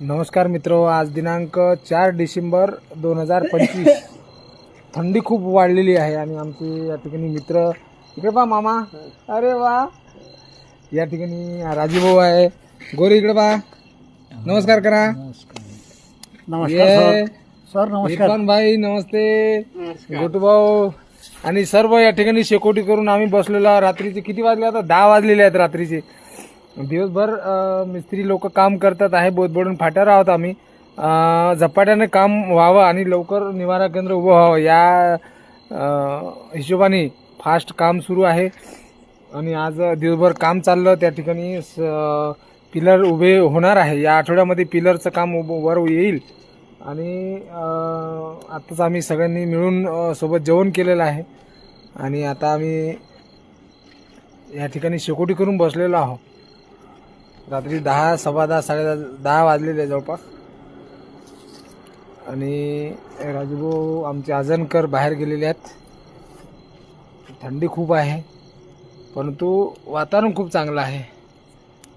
नमस्कार मित्र आज दिनांक चार डिसेंबर दोन हजार पंचवीस. थंडी खूप वाढलेली आहे आणि आमचे या ठिकाणी मित्र इकडे पा मामा. अरे वा. या ठिकाणी राजूभाऊ आहे. गोरे इकडे पा नमस्कार करा. ये. सर. इरफान भाई नमस्ते. गोटू भाऊ. आणि सर्व या ठिकाणी शेकोटी करून आम्ही बसलेलो आहोत. रात्रीचे किती वाजले आता? दहा वाजलेले आहेत रात्रीचे. दिवसभर मिस्त्री लोक काम करतात आहे बोधबोडून फाट्यावर आहोत आम्ही. झपाट्याने काम व्हावं आणि लवकर निवारा केंद्र उभं व्हावं. या हिशोबाने फास्ट काम सुरू आहे. आणि आज दिवसभर काम चाललं त्या ठिकाणी पिलर उभे होणार आहे. या आठवड्यामध्ये पिलरचं काम उभं वर येईल. आणि आत्ताच आम्ही सगळ्यांनी मिळून सोबत जेवण केलेलं आहे. आणि आता आम्ही या ठिकाणी शेकोटी करून बसलेलो आहोत. रात्री दहा सव्वा दहा साडे दहा दहा वाजलेले जवळपास. आणि राजूभाऊ आमचे आजनकर बाहेर गेलेले आहेत. थंडी खूप आहे परंतु वातावरण खूप चांगलं आहे.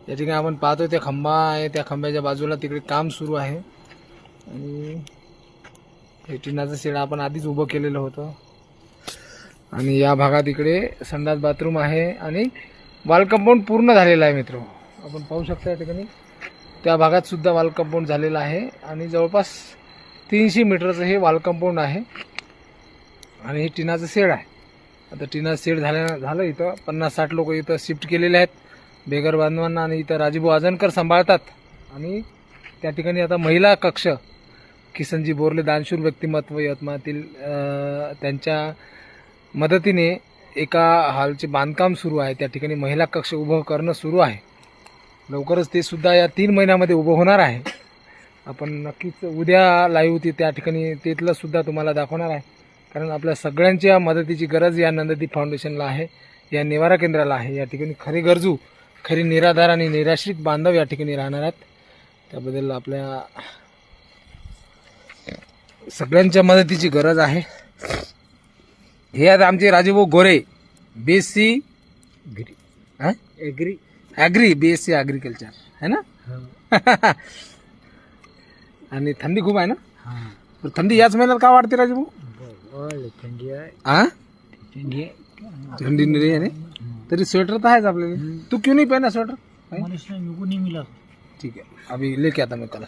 या ठिकाणी आपण पाहतो त्या खंबा आहे त्या खंब्याच्या बाजूला तिकडे काम सुरू आहे. आणि हे टिनाचं शेड आपण आधीच उभं केलेलं होतं. आणि या भागात इकडे संडास बाथरूम आहे आणि वॉल कंपाऊंड पूर्ण झालेलं आहे मित्र. आपण पाहू शकता या ठिकाणी. त्या भागात सुद्धा वॉल कंपाऊंड झालेलं आहे. आणि जवळपास तीनशे मीटरचं हे वॉल कंपाऊंड आहे. आणि हे टिनाचं शेड आहे. आता टिनाचं शेड झाल्या झालं इथं. पन्नास साठ लोक इथं शिफ्ट केलेले आहेत. बेगर बांधवांना आणि इथं राजीभाऊ आजनकर सांभाळतात. आणि त्या ठिकाणी आता महिला कक्ष किसनजी बोरले दानशूर व्यक्तिमत्व यवतमाळातील त्यांच्या मदतीने एका हॉलचे बांधकाम सुरू आहे. त्या ठिकाणी महिला कक्ष उभं करणं सुरू आहे. लवकरच ते सुद्धा या तीन महिन्यामध्ये उभं होणार आहे. आपण नक्कीच उद्या लाईव्ह होती त्या ठिकाणी तेथलं सुद्धा तुम्हाला दाखवणार आहे. कारण आपल्या सगळ्यांच्या मदतीची गरज या नंददीप फाउंडेशनला आहे या निवारा केंद्राला आहे. या ठिकाणी खरी गरजू खरी निराधार आणि निराश्रित बांधव या ठिकाणी राहणार आहेत. त्याबद्दल आपल्या सगळ्यांच्या मदतीची गरज आहे. हे आहेत आमचे राजूभाऊ गोरे बी एस सी गिरी agri B S C agriculture है ना? आणि थंडी खूप आहे ना? पण थंडी याच महिन्यात का वाढते राजूभाऊ थंडी आहे. हा थंडी आहे. थंडी नाही आहे तरी स्वेटर तर आहेच आपल्याला तू क्यों नहीं पहना स्वेटर ठीक है अभी लेके आता मैं कल